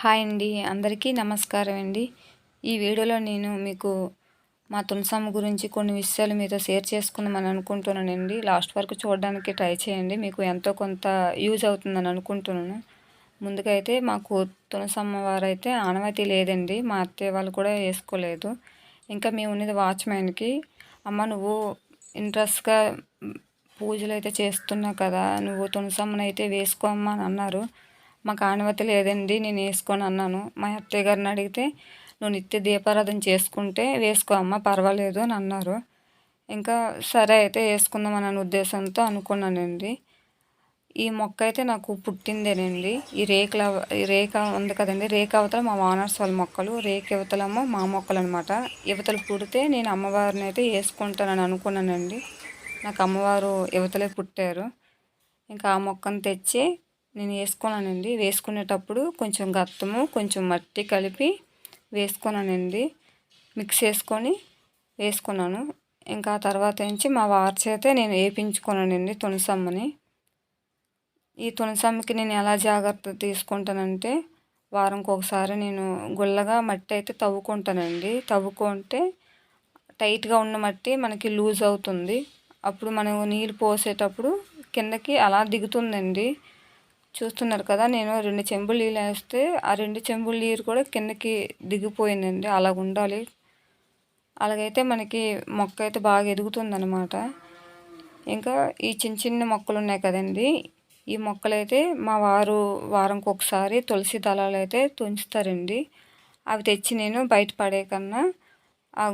Hi అండి అందరికీ నమస్కారం అండి. ఈ వీడియోలో నేను మీకు మా తులసమ్మ గురించి కొన్ని విషయాలు మీతో షేర్ చేసుకుందామని అనుకుంటున్నానండి. లాస్ట్ వరకు చూడడానికి ట్రై చేయండి మీకు ఎంతో కొంత యూజ్ అవుతుందని అనుకుంటున్నాను. ముందుగా అయితే మాకు తులసమ్మ వారు అయితే ఆనవాయితీ లేదండి మా అత్తయ్య వాళ్ళు కూడా వేసుకోలేదు. ఇంకా మేము ఉన్నది వాచ్మెన్కి అమ్మ నువ్వు ఇంట్రెస్ట్గా పూజలు అయితే చేస్తున్నావు కదా నువ్వు తులసమ్మని అయితే వేసుకో అమ్మ అని అన్నారు. మాకు ఆనవతి లేదండి నేను వేసుకొని అన్నాను. మా అత్తయ్య గారిని అడిగితే నువ్వు నిత్య దీపారాధన చేసుకుంటే వేసుకో అమ్మ పర్వాలేదు అని అన్నారు. ఇంకా సరే అయితే వేసుకుందాం అనే ఉద్దేశంతో అనుకున్నానండి. ఈ మొక్క అయితే నాకు పుట్టిందేనండి. ఈ రేకుల ఈ రేక ఉంది కదండి రేక అవతల మా వానర్స్ వాళ్ళ మొక్కలు రేక యువతలమ్మ మా మొక్కలు అనమాట యువతలు పుడితే నేను అమ్మవారిని అయితే వేసుకుంటానని అనుకున్నానండి. నాకు అమ్మవారు యువతలే పుట్టారు. ఇంకా ఆ మొక్కను తెచ్చి నేను వేసుకున్నానండి. వేసుకునేటప్పుడు కొంచెం గత్తము కొంచెం మట్టి కలిపి వేసుకున్నానండి. మిక్స్ చేసుకొని వేసుకున్నాను. ఇంకా తర్వాత నుంచి మా వారి చేత నేను వేయించుకున్నానండి తులసమ్మని. ఈ తులసమ్మకి నేను ఎలా జాగ్రత్త తీసుకుంటానంటే వారంకి ఒకసారి నేను గుల్లగా మట్టి అయితే తవ్వుకుంటానండి. తవ్వుకుంటే టైట్గా ఉన్న మట్టి మనకి లూజ్ అవుతుంది. అప్పుడు మనం నీళ్ళు పోసేటప్పుడు కిందకి అలా దిగుతుందండి. చూస్తున్నారు కదా నేను రెండు చెంబులు నీళ్ళు వేస్తే ఆ రెండు చెంబులు నీరు కూడా కిందకి దిగిపోయిందండి. అలాగ ఉండాలి. అలాగైతే మనకి మొక్క అయితే బాగా ఎదుగుతుందనమాట ఇంకా ఈ చిన్న చిన్న మొక్కలు ఉన్నాయి కదండి. ఈ మొక్కలైతే మా వారు వారంకి ఒకసారి తులసి దళాలు అయితే తుంచుతారండి. అవి తెచ్చి నేను బయట పడే కన్నా ఆ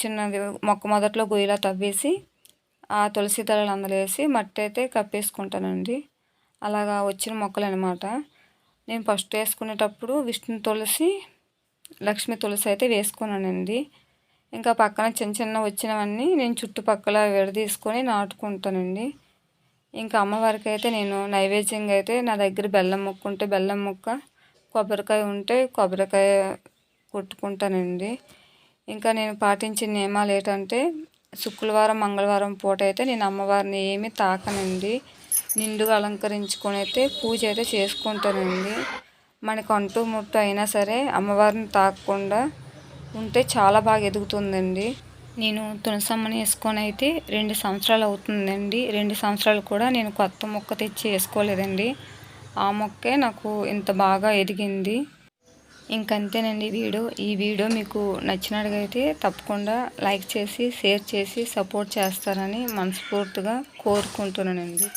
చిన్నది మొక్క మొదట్లో గొయ్యిలా తవ్వేసి ఆ తులసి దళాలు అందులో వేసి మట్టి అయితే కప్పేసుకుంటానండి. అలాగా వచ్చిన మొక్కలు అనమాట నేను ఫస్ట్ వేసుకునేటప్పుడు విష్ణు తులసి లక్ష్మీ తులసి అయితే వేసుకున్నానండి. ఇంకా పక్కన చిన్న చిన్న వచ్చినవన్నీ నేను చుట్టుపక్కల విడదీసుకొని నాటుకుంటానండి. ఇంకా అమ్మవారికి అయితే నేను నైవేద్యంగా అయితే నా దగ్గర బెల్లం ముక్క ఉంటే బెల్లం ముక్క కొబ్బరికాయ ఉంటే కొబ్బరికాయ కొట్టుకుంటానండి. ఇంకా నేను పాటించిన నియమాలు ఏంటంటే శుక్రవారం మంగళవారం పూట అయితే నేను అమ్మవారిని ఏమీ తాకనండి. నిండుగా అలంకరించుకొని అయితే పూజ అయితే చేసుకుంటానండి మనకు అంటూ ముట్టు అయినా సరే అమ్మవారిని తాకకుండా ఉంటే చాలా బాగా ఎదుగుతుందండి. నేను తులసమ్మని వేసుకొని అయితే రెండు సంవత్సరాలు అవుతుందండి. రెండు సంవత్సరాలు కూడా నేను కొత్త మొక్క తెచ్చి వేసుకోలేదండి. ఆ మొక్కే నాకు ఇంత బాగా ఎదిగింది. ఇంకంతేనండి వీడియో. ఈ వీడియో మీకు నచ్చినట్టుగైతే తప్పకుండా లైక్ చేసి షేర్ చేసి సపోర్ట్ చేస్తారని మనస్ఫూర్తిగా కోరుకుంటున్నానండి.